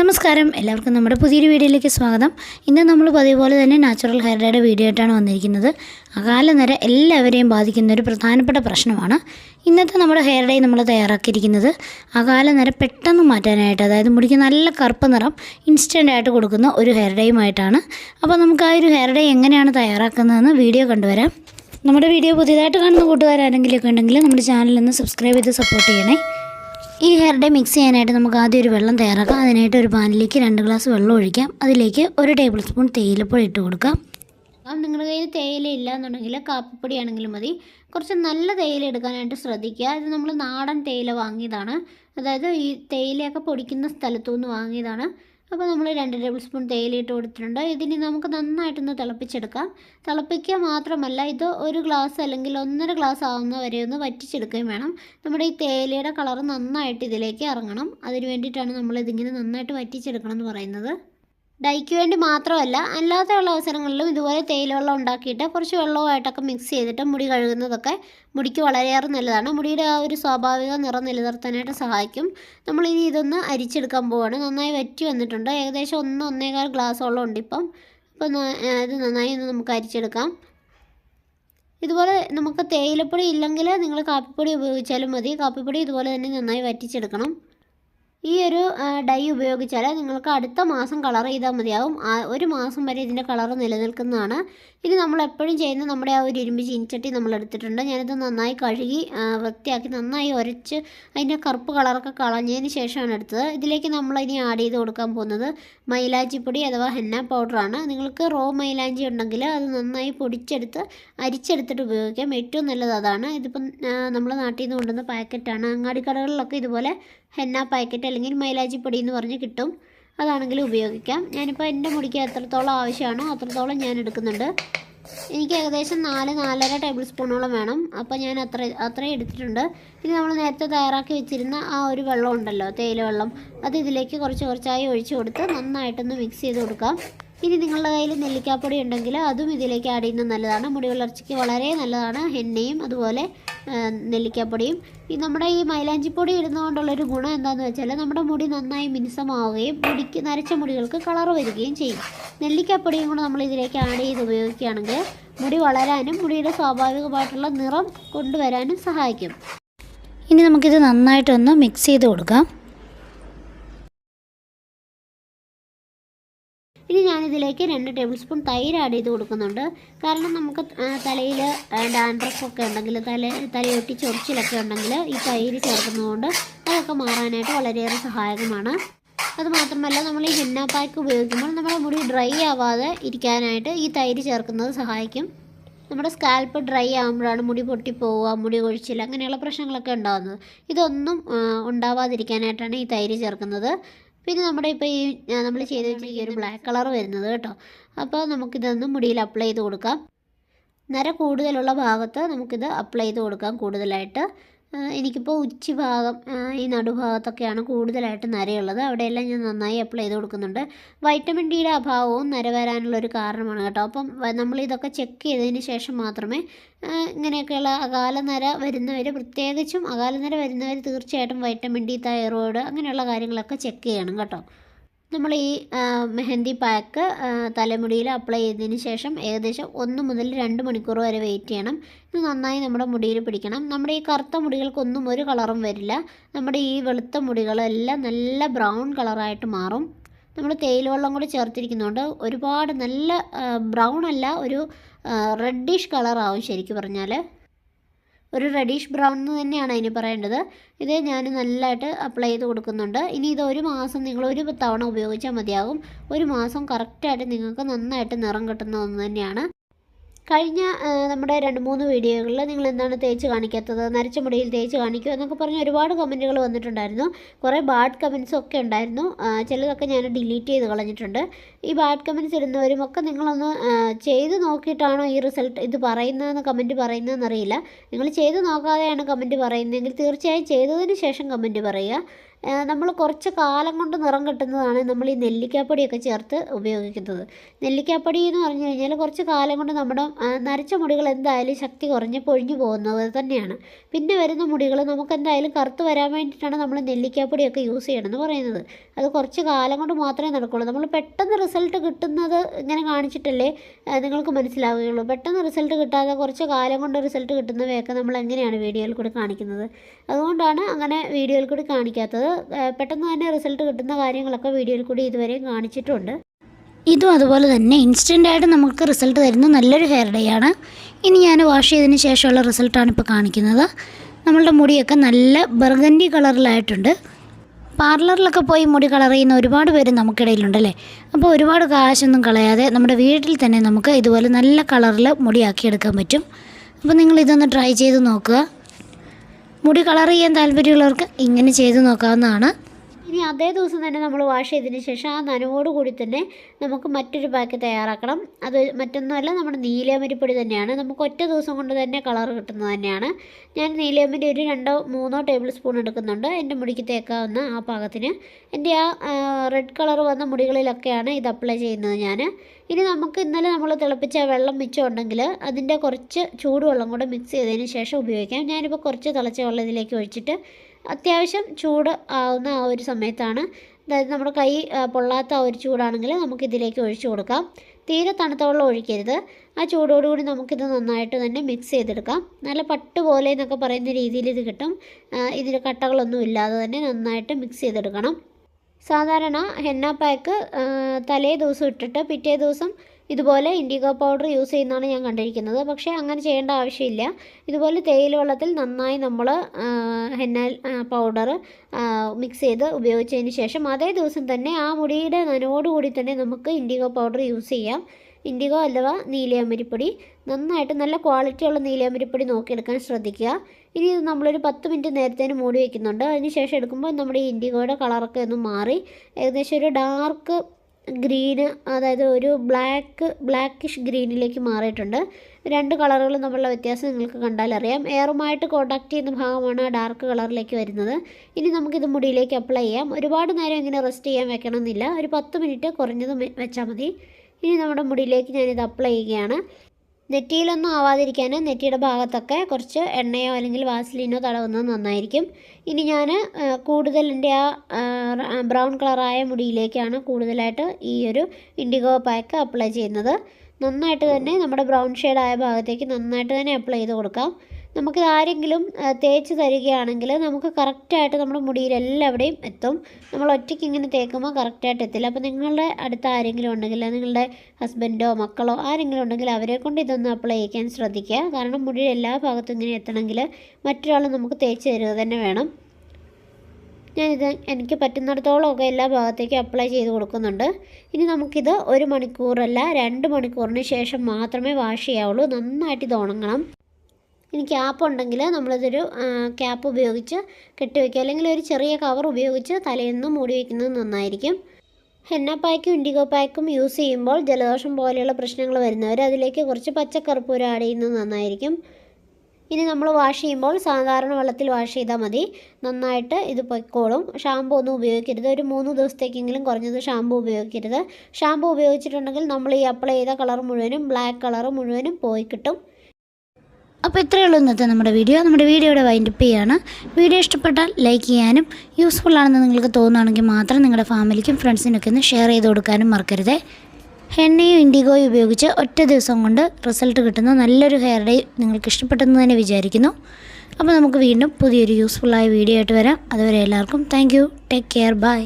നമസ്കാരം. എല്ലാവർക്കും നമ്മുടെ പുതിയൊരു വീഡിയോയിലേക്ക് സ്വാഗതം. ഇന്ന് നമ്മൾ പതിവുപോലെ തന്നെ നാച്ചുറൽ ഹെയർ ഡേയുടെ വീഡിയോ ആയിട്ടാണ് വന്നിരിക്കുന്നത്. അകാലനര എല്ലാവരെയും ബാധിക്കുന്ന ഒരു പ്രധാനപ്പെട്ട പ്രശ്നമാണ്. ഇന്നത്തെ നമ്മുടെ ഹെയർ ഡേ നമ്മൾ തയ്യാറാക്കിയിരിക്കുന്നത് അകാലനര പെട്ടെന്ന് മാറ്റാനായിട്ട് അതായത് മുടിക്ക് നല്ല കറുപ്പ് നിറം ഇൻസ്റ്റന്റ് ആയിട്ട് കൊടുക്കുന്ന ഒരു ഹെയർ ഡേയുമായിട്ടാണ്. അപ്പോൾ നമുക്ക് ആ ഒരു ഹെയർ ഡേ എങ്ങനെയാണ് തയ്യാറാക്കുന്നതെന്ന് വീഡിയോ കണ്ടുവരാം. നമ്മുടെ വീഡിയോ പുതിയതായിട്ട് കാണുന്ന കൂട്ടുകാരാരെങ്കിലുമൊക്കെ ഉണ്ടെങ്കിൽ നമ്മുടെ ചാനലിൽ നിന്ന് സബ്സ്ക്രൈബ് ചെയ്ത് സപ്പോർട്ട് ചെയ്യണേ. ഈ ഹെയർ ഡേ മിക്സ് ചെയ്യാനായിട്ട് നമുക്ക് ആദ്യം ഒരു വെള്ളം തയ്യാറാക്കാം. അതിനായിട്ട് ഒരു പാനിലേക്ക് രണ്ട് ഗ്ലാസ് വെള്ളം ഒഴിക്കാം. അതിലേക്ക് ഒരു ടേബിൾ സ്പൂൺ തേയിലപ്പൊടി ഇട്ട് കൊടുക്കാം. അപ്പം നിങ്ങളുടെ കയ്യിൽ തേയില ഇല്ല എന്നുണ്ടെങ്കിൽ കാപ്പിപ്പൊടി ആണെങ്കിലും മതി. കുറച്ച് നല്ല തേയില എടുക്കാനായിട്ട് ശ്രദ്ധിക്കുക. ഇത് നമ്മൾ നാടൻ തേയില വാങ്ങിയതാണ്. അതായത് ഈ തേയിലയൊക്കെ പൊടിക്കുന്ന സ്ഥലത്തു നിന്ന് വാങ്ങിയതാണ്. അപ്പോൾ നമ്മൾ രണ്ട് ടേബിൾ സ്പൂൺ തേയില ഇട്ട് കൊടുത്തിട്ടുണ്ട്. ഇതിനി നമുക്ക് നന്നായിട്ടൊന്ന് തിളപ്പിച്ചെടുക്കാം. തിളപ്പിക്കുക മാത്രമല്ല ഇത് ഒരു ഗ്ലാസ് അല്ലെങ്കിൽ ഒന്നര ഗ്ലാസ് ആവുന്ന വരെ ഒന്ന് വറ്റിച്ചെടുക്കുകയും വേണം. നമ്മുടെ ഈ തേയിലയുടെ കളർ നന്നായിട്ട് ഇതിലേക്ക് ഇറങ്ങണം. അതിന് വേണ്ടിയിട്ടാണ് നമ്മൾ ഇതിങ്ങനെ നന്നായിട്ട് വറ്റിച്ചെടുക്കണം എന്ന് പറയുന്നത്. ഡൈക്ക് വേണ്ടി മാത്രമല്ല അല്ലാതെയുള്ള അവസരങ്ങളിലും ഇതുപോലെ തേയിലവെള്ളം ഉണ്ടാക്കിയിട്ട് കുറച്ച് വെള്ളവുമായിട്ടൊക്കെ മിക്സ് ചെയ്തിട്ട് മുടി കഴുകുന്നതൊക്കെ മുടിക്ക് വളരെയേറെ നല്ലതാണ്. മുടിയുടെ ആ ഒരു സ്വാഭാവിക നിറം നിലനിർത്താനായിട്ട് സഹായിക്കും. നമ്മൾ ഇനി ഇതൊന്ന് അരിച്ചെടുക്കാൻ പോവാണ്. നന്നായി വറ്റി വന്നിട്ടുണ്ട്. ഏകദേശം ഒന്ന് ഒന്നേകാൽ ഗ്ലാസ് വെള്ളം ഉണ്ട് ഇപ്പം. ഇപ്പം ഇത് നന്നായി ഒന്ന് നമുക്ക് അരിച്ചെടുക്കാം. ഇതുപോലെ നമുക്ക് തേയിലപ്പൊടി ഇല്ലെങ്കിൽ നിങ്ങൾ കാപ്പിപ്പൊടി ഉപയോഗിച്ചാലും മതി. കാപ്പിപ്പൊടി ഇതുപോലെ തന്നെ നന്നായി വറ്റിച്ചെടുക്കണം. ഈ ഒരു ഡൈ ഉപയോഗിച്ചാൽ നിങ്ങൾക്ക് അടുത്ത മാസം കളർ ചെയ്താൽ മതിയാവും. ഒരു മാസം വരെ ഇതിന്റെ കളർ നിലനിൽക്കുന്നതാണ്. ഇനി നമ്മൾ എപ്പോഴും ചെയ്യുന്ന നമ്മുടെ ആ ഒരു ഇരുമ്പ് ചീനിച്ചട്ടി നമ്മൾ എടുത്തിട്ടുണ്ട്. ഞാനിത് നന്നായി കഴുകി വൃത്തിയാക്കി നന്നായി ഉരച്ച് അതിന്റെ കറുപ്പ് കളറൊക്കെ കളഞ്ഞതിന് ശേഷമാണ് എടുത്തത്. ഇതിലേക്ക് നമ്മൾ ഇനി ആഡ് ചെയ്ത് കൊടുക്കാൻ പോകുന്നത് മൈലാഞ്ചി പൊടി അഥവാ ഹെന്ന പൗഡറാണ്. നിങ്ങൾക്ക് റോ മൈലാഞ്ചി ഉണ്ടെങ്കിൽ അത് നന്നായി പൊടിച്ചെടുത്ത് അരിച്ചെടുത്തിട്ട് ഉപയോഗിക്കാം. ഏറ്റവും നല്ലത് അതാണ്. ഇതിപ്പം നമ്മൾ നാട്ടിൽ നിന്ന് കൊണ്ടുവന്ന പാക്കറ്റാണ്. അങ്ങാടി കടകളിലൊക്കെ ഇതുപോലെ ഹെന്ന പാക്കറ്റ് അല്ലെങ്കിൽ മൈലാജി പൊടി എന്ന് പറഞ്ഞ് കിട്ടും. അതാണെങ്കിലും ഉപയോഗിക്കാം. ഞാനിപ്പോൾ എന്റെ മുടിക്ക് എത്രത്തോളം ആവശ്യമാണോ അത്രത്തോളം ഞാൻ എടുക്കുന്നുണ്ട്. എനിക്ക് ഏകദേശം നാല് നാലര ടേബിൾ സ്പൂണോളം വേണം. അപ്പോൾ ഞാൻ അത്ര അത്രയും എടുത്തിട്ടുണ്ട്. ഇനി നമ്മൾ നേരത്തെ തയ്യാറാക്കി വെച്ചിരുന്ന ആ ഒരു വെള്ളം ഉണ്ടല്ലോ തേയില വെള്ളം അത് ഇതിലേക്ക് കുറച്ച് കുറച്ചായി ഒഴിച്ചു കൊടുത്ത് നന്നായിട്ടൊന്ന് മിക്സ് ചെയ്ത് കൊടുക്കാം. ഇനി നിങ്ങളുടെ കയ്യിൽ നെല്ലിക്കാപ്പൊടി ഉണ്ടെങ്കിൽ അതും ഇതിലേക്ക് ആഡ് ചെയ്യുന്നത് നല്ലതാണ്. മുടി വളർച്ചയ്ക്ക് വളരെ നല്ലതാണ്. എണ്ണയും അതുപോലെ നെല്ലിക്കാപ്പൊടിയും. ഈ നമ്മുടെ ഈ മൈലാഞ്ചിപ്പൊടി ഇടുന്നതുകൊണ്ടുള്ളൊരു ഗുണം എന്താണെന്ന് വെച്ചാൽ നമ്മുടെ മുടി നന്നായി മിനുസമാവുകയും മുടിക്ക് നരച്ച മുടികൾക്ക് കളർ വരികയും ചെയ്യും. നെല്ലിക്കാപ്പൊടിയും കൂടെ നമ്മൾ ഇതിലേക്ക് ആഡ് ചെയ്ത് ഉപയോഗിക്കുകയാണെങ്കിൽ മുടി വളരാനും മുടിയുടെ സ്വാഭാവികമായിട്ടുള്ള നിറം കൊണ്ടുവരാനും സഹായിക്കും. ഇനി നമുക്കിത് നന്നായിട്ടൊന്ന് മിക്സ് ചെയ്ത് കൊടുക്കാം. ഇനി ഞാനിതിലേക്ക് രണ്ട് ടേബിൾ സ്പൂൺ തൈര് ആഡ് ചെയ്ത് കൊടുക്കുന്നുണ്ട്. കാരണം നമുക്ക് തലയിൽ ഡാൻഡ്രഫ് ഒക്കെ ഉണ്ടെങ്കിൽ തല തലയൊട്ടി ചൊറിച്ചിലൊക്കെ ഉണ്ടെങ്കിൽ ഈ തൈര് ചേർക്കുന്നതുകൊണ്ട് അതൊക്കെ മാറാനായിട്ട് വളരെയേറെ സഹായകമാണ്. അതുമാത്രമല്ല നമ്മൾ ഈ ഹെന്ന പാക്ക് ഉപയോഗിക്കുമ്പോൾ നമ്മുടെ മുടി ഡ്രൈ ആവാതെ ഇരിക്കാനായിട്ട് ഈ തൈര് ചേർക്കുന്നത് സഹായിക്കും. നമ്മുടെ സ്കാൽപ്പ് ഡ്രൈ ആകുമ്പോഴാണ് മുടി പൊട്ടിപ്പോവുക മുടി കൊഴിച്ചിൽ അങ്ങനെയുള്ള പ്രശ്നങ്ങളൊക്കെ ഉണ്ടാകുന്നത് ഇതൊന്നും ഉണ്ടാവാതിരിക്കാനായിട്ടാണ് ഈ തൈര് ചേർക്കുന്നത്. പിന്നെ നമ്മുടെ ഇപ്പോൾ ഈ നമ്മൾ ചെയ്ത് വെച്ച ഈ ഒരു ബ്ലാക്ക് കളർ വരുന്നത് കേട്ടോ. അപ്പോൾ നമുക്കിതൊന്ന് മുടിയിൽ അപ്ലൈ ചെയ്ത് കൊടുക്കാം. നര കൂടുതലുള്ള ഭാഗത്ത് നമുക്കിത് അപ്ലൈ ചെയ്ത് കൊടുക്കാം കൂടുതലായിട്ട്. എനിക്കിപ്പോൾ ഉച്ചി ഭാഗം ഈ നടുഭാഗത്തൊക്കെയാണ് കൂടുതലായിട്ട് നരയുള്ളത്. അവിടെയെല്ലാം ഞാൻ നന്നായി അപ്ലൈ ചെയ്ത് കൊടുക്കുന്നുണ്ട്. വൈറ്റമിൻ ഡിയുടെ അഭാവവും നര വരാനുള്ള ഒരു കാരണമാണ് കേട്ടോ. അപ്പം നമ്മൾ ഇതൊക്കെ ചെക്ക് ചെയ്തതിന് ശേഷം മാത്രമേ ഇങ്ങനെയൊക്കെയുള്ള അകാല നര വരുന്നവർ പ്രത്യേകിച്ചും അകാല നര വരുന്നവർ തീർച്ചയായിട്ടും വൈറ്റമിൻ ഡി തൈറോയിഡ് അങ്ങനെയുള്ള കാര്യങ്ങളൊക്കെ ചെക്ക് ചെയ്യണം കേട്ടോ. നമ്മൾ ഈ മെഹന്തി പാക്ക് തലമുടിയിൽ അപ്ലൈ ചെയ്തതിന് ശേഷം ഏകദേശം ഒന്ന് മുതൽ രണ്ട് മണിക്കൂർ വരെ വെയിറ്റ് ചെയ്യണം. ഇത് നന്നായി നമ്മുടെ മുടിയിൽ പിടിക്കണം. നമ്മുടെ ഈ കറുത്ത മുടികൾക്കൊന്നും ഒരു കളറും വരില്ല. നമ്മുടെ ഈ വെളുത്ത മുടികളെല്ലാം നല്ല ബ്രൗൺ കളറായിട്ട് മാറും. നമ്മൾ തേയില വെള്ളം കൂടി ചേർത്തിരിക്കുന്നതുകൊണ്ട് ഒരുപാട് നല്ല ബ്രൗൺ അല്ല ഒരു റെഡിഷ് കളറാവും ശരിക്കും പറഞ്ഞാൽ ഒരു റെഡിഷ് ബ്രൗൺ എന്ന് തന്നെയാണ് അതിന് പറയേണ്ടത്. ഇത് ഞാൻ നല്ലതായിട്ട് അപ്ലൈ ചെയ്ത് കൊടുക്കുന്നുണ്ട്. ഇനി ഇത് ഒരു മാസം നിങ്ങൾ ഒരു തവണ ഉപയോഗിച്ചാൽ മതിയാകും. ഒരു മാസം കറക്റ്റായിട്ട് നിങ്ങൾക്ക് നന്നായിട്ട് നിറം കിട്ടുന്ന ഒന്ന് തന്നെയാണ്. കഴിഞ്ഞ നമ്മുടെ രണ്ട് മൂന്ന് വീഡിയോകളിൽ നിങ്ങൾ എന്താണ് തേച്ച് കാണിക്കാത്തത് നരച്ച മുടിയിൽ തേച്ച് കാണിക്കുക എന്നൊക്കെ പറഞ്ഞ് ഒരുപാട് കമന്റുകൾ വന്നിട്ടുണ്ടായിരുന്നു. കുറേ ബാഡ് കമൻസും ഒക്കെ ഉണ്ടായിരുന്നു. ചിലതൊക്കെ ഞാൻ ഡിലീറ്റ് ചെയ്ത് കളഞ്ഞിട്ടുണ്ട്. ഈ ബാഡ് കമൻസ് ഇടുന്നവരും ഒക്കെ നിങ്ങളൊന്ന് ചെയ്ത് നോക്കിയിട്ടാണോ ഈ റിസൾട്ട് ഇത് പറയുന്നതെന്ന് കമന്റ് പറയുന്നതെന്ന് അറിയില്ല. നിങ്ങൾ ചെയ്ത് നോക്കാതെയാണ് കമന്റ് പറയുന്നതെങ്കിൽ തീർച്ചയായും ചെയ്തതിന് ശേഷം കമന്റ് പറയുക. നമ്മൾ കുറച്ച് കാലം കൊണ്ട് നിറം കിട്ടുന്നതാണ് നമ്മൾ ഈ നെല്ലിക്കാപ്പൊടിയൊക്കെ ചേർത്ത് ഉപയോഗിക്കുന്നത്. നെല്ലിക്കാപ്പൊടി എന്ന് പറഞ്ഞു കഴിഞ്ഞാൽ കുറച്ച് കാലം കൊണ്ട് നമ്മുടെ നരച്ച മുടികൾ എന്തായാലും ശക്തി കുറഞ്ഞ് പൊഴിഞ്ഞു പോകുന്നത് തന്നെയാണ്. പിന്നെ വരുന്ന മുടികൾ നമുക്ക് എന്തായാലും കറുത്ത് വരാൻ വേണ്ടിയിട്ടാണ് നമ്മൾ നെല്ലിക്കാപ്പൊടിയൊക്കെ യൂസ് ചെയ്യണമെന്ന് പറയുന്നത്. അത് കുറച്ച് കാലം കൊണ്ട് മാത്രമേ നടക്കുള്ളൂ. നമ്മൾ പെട്ടെന്ന് റിസൾട്ട് കിട്ടുന്നത് ഇങ്ങനെ കാണിച്ചിട്ടല്ലേ നിങ്ങൾക്ക് മനസ്സിലാവുകയുള്ളൂ. പെട്ടെന്ന് റിസൾട്ട് കിട്ടാതെ കുറച്ച് കാലം കൊണ്ട് റിസൾട്ട് കിട്ടുന്നവയൊക്കെ നമ്മൾ എങ്ങനെയാണ് വീഡിയോയിൽ കൂടി കാണിക്കുന്നത്? അതുകൊണ്ടാണ് അങ്ങനെ വീഡിയോയിൽ കൂടി കാണിക്കാത്തത്. പെട്ടെന്ന് തന്നെ റിസൾട്ട് കിട്ടുന്ന കാര്യങ്ങളൊക്കെ വീഡിയോയിൽ കൂടി ഇതുവരെയും കാണിച്ചിട്ടുണ്ട്. ഇതും അതുപോലെ തന്നെ ഇൻസ്റ്റന്റായിട്ട് നമുക്ക് റിസൾട്ട് തരുന്ന നല്ലൊരു ഹെയർ ഡേ ആണ്. ഇനി ഞാൻ വാഷ് ചെയ്തതിന് ശേഷമുള്ള റിസൾട്ടാണ് ഇപ്പോൾ കാണിക്കുന്നത്. നമ്മളുടെ മുടിയൊക്കെ നല്ല ബർഗൻഡി കളറിലായിട്ടുണ്ട് പാർലറിലൊക്കെ പോയി മുടി കളർ ചെയ്യുന്ന ഒരുപാട് പേര് നമുക്കിടയിലുണ്ടല്ലേ? അപ്പോൾ ഒരുപാട് കാശൊന്നും കളയാതെ നമ്മുടെ വീട്ടിൽ തന്നെ നമുക്ക് ഇതുപോലെ നല്ല കളറിൽ മുടിയാക്കിയെടുക്കാൻ പറ്റും. അപ്പോൾ നിങ്ങൾ ഇതൊന്ന് ട്രൈ ചെയ്ത് നോക്കുക. മുടി കളർ ചെയ്യാൻ താല്പര്യമുള്ളവർക്ക് ഇങ്ങനെ ചെയ്ത് നോക്കാവുന്നതാണ്. ഇനി അതേ ദിവസം തന്നെ നമ്മൾ വാഷ് ചെയ്തതിന് ശേഷം ആ നനവോട് കൂടി തന്നെ നമുക്ക് മറ്റൊരു പാക്ക് തയ്യാറാക്കണം. അത് മറ്റൊന്നുമല്ല നമ്മുടെ നീലയമരിപ്പൊടി തന്നെയാണ്. നമുക്ക് ഒറ്റ ദിവസം കൊണ്ട് തന്നെ കളർ കിട്ടുന്നത് തന്നെയാണ്. ഞാൻ നീലയമരി ഒരു രണ്ടോ മൂന്നോ ടേബിൾ സ്പൂൺ എടുക്കുന്നുണ്ട്. എന്റെ മുടിക്ക് തേക്കാവുന്ന ആ പാകത്തിന്. എന്റെ ആ റെഡ് കളർ വന്ന മുടികളിലൊക്കെയാണ് ഇത് അപ്ലൈ ചെയ്യുന്നത് ഞാൻ. ഇനി നമുക്ക് ഇന്നലെ നമ്മൾ തിളപ്പിച്ച വെള്ളം മിച്ചം ഉണ്ടെങ്കിൽ അതിന്റെ കുറച്ച് ചൂടുവെള്ളം കൂടെ മിക്സ് ചെയ്തതിന് ശേഷം ഉപയോഗിക്കാം. ഞാനിപ്പോൾ കുറച്ച് തിളച്ച വെള്ളം ഇതിലേക്ക് ഒഴിച്ചിട്ട് അത്യാവശ്യം ചൂട് ആവുന്ന ആ ഒരു സമയത്താണ്. അതായത് നമ്മുടെ കൈ പൊള്ളാത്ത ആ ഒരു ചൂടാണെങ്കിൽ നമുക്ക് ഇതിലേക്ക് ഒഴിച്ചു കൊടുക്കാം. തീരെ തണുത്ത വെള്ളം ഒഴിക്കരുത്. ആ ചൂടോടുകൂടി നമുക്കിത് നന്നായിട്ട് തന്നെ മിക്സ് ചെയ്തെടുക്കാം. നല്ല പട്ട് പോലെ എന്നൊക്കെ പറയുന്ന രീതിയിൽ ഇത് കിട്ടും. ഇതിൽ കട്ടകളൊന്നും ഇല്ലാതെ തന്നെ നന്നായിട്ട് മിക്സ് ചെയ്തെടുക്കണം. സാധാരണ ഹെന്ന പാക്ക് തലേ ദിവസം ഇട്ടിട്ട് പിറ്റേ ദിവസം ഇതുപോലെ ഇൻഡിഗോ പൗഡർ യൂസ് ചെയ്യുന്നതാണ് ഞാൻ കണ്ടിരിക്കുന്നത്. പക്ഷേ അങ്ങനെ ചെയ്യേണ്ട ആവശ്യമില്ല. ഇതുപോലെ തേയില വെള്ളത്തിൽ നന്നായി നമ്മൾ ഹെന്ന പൗഡർ മിക്സ് ചെയ്ത് ഉപയോഗിച്ചതിന് ശേഷം അതേ ദിവസം തന്നെ ആ മുടിയുടെ നനവോടുകൂടി തന്നെ നമുക്ക് ഇൻഡിഗോ പൗഡർ യൂസ് ചെയ്യാം. ഇൻഡിഗോ അഥവാ നീലയമരിപ്പൊടി നന്നായിട്ട് നല്ല ക്വാളിറ്റിയുള്ള നീലയമരിപ്പൊടി നോക്കിയെടുക്കാൻ ശ്രദ്ധിക്കുക. ഇനി ഇത് നമ്മളൊരു പത്ത് മിനിറ്റ് നേരത്തേന് മൂടി വയ്ക്കുന്നുണ്ട് അതിന് ശേഷം എടുക്കുമ്പോൾ നമ്മുടെ ഇൻഡിഗോയുടെ കളറൊക്കെ ഒന്ന് മാറി. ഏകദേശം ഒരു ഡാർക്ക് ഗ്രീന് അതായത് ഒരു ബ്ലാക്ക് ബ്ലാക്കിഷ് ഗ്രീനിലേക്ക് മാറിയിട്ടുണ്ട്. രണ്ട് കളറുകളും തമ്മിലുള്ള വ്യത്യാസം നിങ്ങൾക്ക് കണ്ടാൽ അറിയാം. എയറുമായിട്ട് കോണ്ടാക്ട് ചെയ്യുന്ന ഭാഗമാണ് ഡാർക്ക് കളറിലേക്ക് വരുന്നത്. ഇനി നമുക്കിത് മുടിയിലേക്ക് അപ്ലൈ ചെയ്യാം. ഒരുപാട് നേരം ഇങ്ങനെ റെസ്റ്റ് ചെയ്യാൻ വെക്കണമെന്നില്ല. ഒരു പത്ത് മിനിറ്റ് കുറഞ്ഞത് വെച്ചാൽ മതി. ഇനി നമ്മുടെ മുടിയിലേക്ക് ഞാനിത് അപ്ലൈ ചെയ്യുകയാണ്. നെറ്റിയിലൊന്നും ആവാതിരിക്കാൻ നെറ്റിയുടെ ഭാഗത്തൊക്കെ കുറച്ച് എണ്ണയോ അല്ലെങ്കിൽ വാസലിനോ തടവുന്നത് നന്നായിരിക്കും. ഇനി ഞാൻ കൂടുതൽ എന്റെ ആ ബ്രൗൺ കളറായ മുടിയിലേക്കാണ് കൂടുതലായിട്ട് ഈ ഒരു ഇൻഡിഗോ പാക്ക് അപ്ലൈ ചെയ്യുന്നത്. നന്നായിട്ട് തന്നെ നമ്മുടെ ബ്രൗൺ ഷെയ്ഡായ ഭാഗത്തേക്ക് നന്നായിട്ട് തന്നെ അപ്ലൈ ചെയ്ത് കൊടുക്കാം. നമുക്കിത് ആരെങ്കിലും തേച്ച് തരികയാണെങ്കിൽ നമുക്ക് കറക്റ്റായിട്ട് നമ്മുടെ മുടിയിൽ എല്ലാവിടെയും എത്തും. നമ്മൾ ഒറ്റയ്ക്ക് ഇങ്ങനെ തേക്കുമ്പോൾ കറക്റ്റായിട്ട് എത്തില്ല. അപ്പോൾ നിങ്ങളുടെ അടുത്ത് ആരെങ്കിലും ഉണ്ടെങ്കിൽ നിങ്ങളുടെ ഹസ്ബൻഡോ മക്കളോ ആരെങ്കിലും ഉണ്ടെങ്കിൽ അവരെ കൊണ്ട് ഇതൊന്ന് അപ്ലൈ ചെയ്യിക്കാൻ ശ്രദ്ധിക്കുക. കാരണം മുടിയുടെ എല്ലാ ഭാഗത്തും ഇങ്ങനെ എത്തണമെങ്കിൽ മറ്റൊരാൾ നമുക്ക് തേച്ച് തരിക തന്നെ വേണം. ഞാനിത് എനിക്ക് പറ്റുന്നിടത്തോളം ഒക്കെ എല്ലാ ഭാഗത്തേക്കും അപ്ലൈ ചെയ്ത് കൊടുക്കുന്നുണ്ട്. ഇനി നമുക്കിത് ഒരു മണിക്കൂറല്ല രണ്ട് മണിക്കൂറിന് ശേഷം മാത്രമേ വാഷ് ചെയ്യാവുള്ളൂ. നന്നായിട്ട് ഇത് ഉണങ്ങണം. ഇനി ക്യാപ്പ് ഉണ്ടെങ്കിൽ നമ്മളിതൊരു ക്യാപ്പ് ഉപയോഗിച്ച് കെട്ടിവെക്കുക അല്ലെങ്കിൽ ഒരു ചെറിയ കവർ ഉപയോഗിച്ച് തലേന്ന് മൂടി വയ്ക്കുന്നത് നന്നായിരിക്കും. ഹെന്ന പായ്ക്കും ഇൻഡിഗോ പാക്കും യൂസ് ചെയ്യുമ്പോൾ ജലദോഷം പോലെയുള്ള പ്രശ്നങ്ങൾ വരുന്നവർ അതിലേക്ക് കുറച്ച് പച്ചക്കറുപ്പൂരം ആഡ് ചെയ്യുന്നത് നന്നായിരിക്കും. ഇനി നമ്മൾ വാഷ് ചെയ്യുമ്പോൾ സാധാരണ വെള്ളത്തിൽ വാഷ് ചെയ്താൽ മതി. നന്നായിട്ട് ഇത് പൊയ്ക്കോളും. ഷാമ്പു ഒന്നും ഉപയോഗിക്കരുത്. ഒരു മൂന്ന് ദിവസത്തേക്കെങ്കിലും കുറഞ്ഞത് ഷാമ്പു ഉപയോഗിക്കരുത്. ഷാമ്പു ഉപയോഗിച്ചിട്ടുണ്ടെങ്കിൽ നമ്മൾ ഈ അപ്ലൈ ചെയ്ത കളർ മുഴുവനും ബ്ലാക്ക് കളർ മുഴുവനും പോയി കിട്ടും. അപ്പോൾ ഇത്രയേ ഉള്ളൂ ഇന്നത്തെ നമ്മുടെ വീഡിയോ. നമ്മുടെ വീഡിയോയുടെ വൈൻഡപ്പ് ചെയ്യാണ്. വീഡിയോ ഇഷ്ടപ്പെട്ടാൽ ലൈക്ക് ചെയ്യാനും യൂസ്ഫുൾ ആണെന്ന് നിങ്ങൾക്ക് തോന്നുകയാണെങ്കിൽ മാത്രം നിങ്ങളുടെ ഫാമിലിക്കും ഫ്രണ്ട്സിനൊക്കെ ഒന്ന് ഷെയർ ചെയ്ത് കൊടുക്കാനും മറക്കരുത്. എണ്ണയും ഇൻഡിഗോയും ഉപയോഗിച്ച് ഒറ്റ ദിവസം കൊണ്ട് റിസൾട്ട് കിട്ടുന്ന നല്ലൊരു ഹെയർ ഡേ നിങ്ങൾക്ക് ഇഷ്ടപ്പെട്ടെന്ന് തന്നെ വിചാരിക്കുന്നു. അപ്പോൾ നമുക്ക് വീണ്ടും പുതിയൊരു യൂസ്ഫുള്ളായ വീഡിയോ ആയിട്ട് വരാം. അതുവരെ എല്ലാവർക്കും താങ്ക് ടേക്ക് കെയർ ബൈ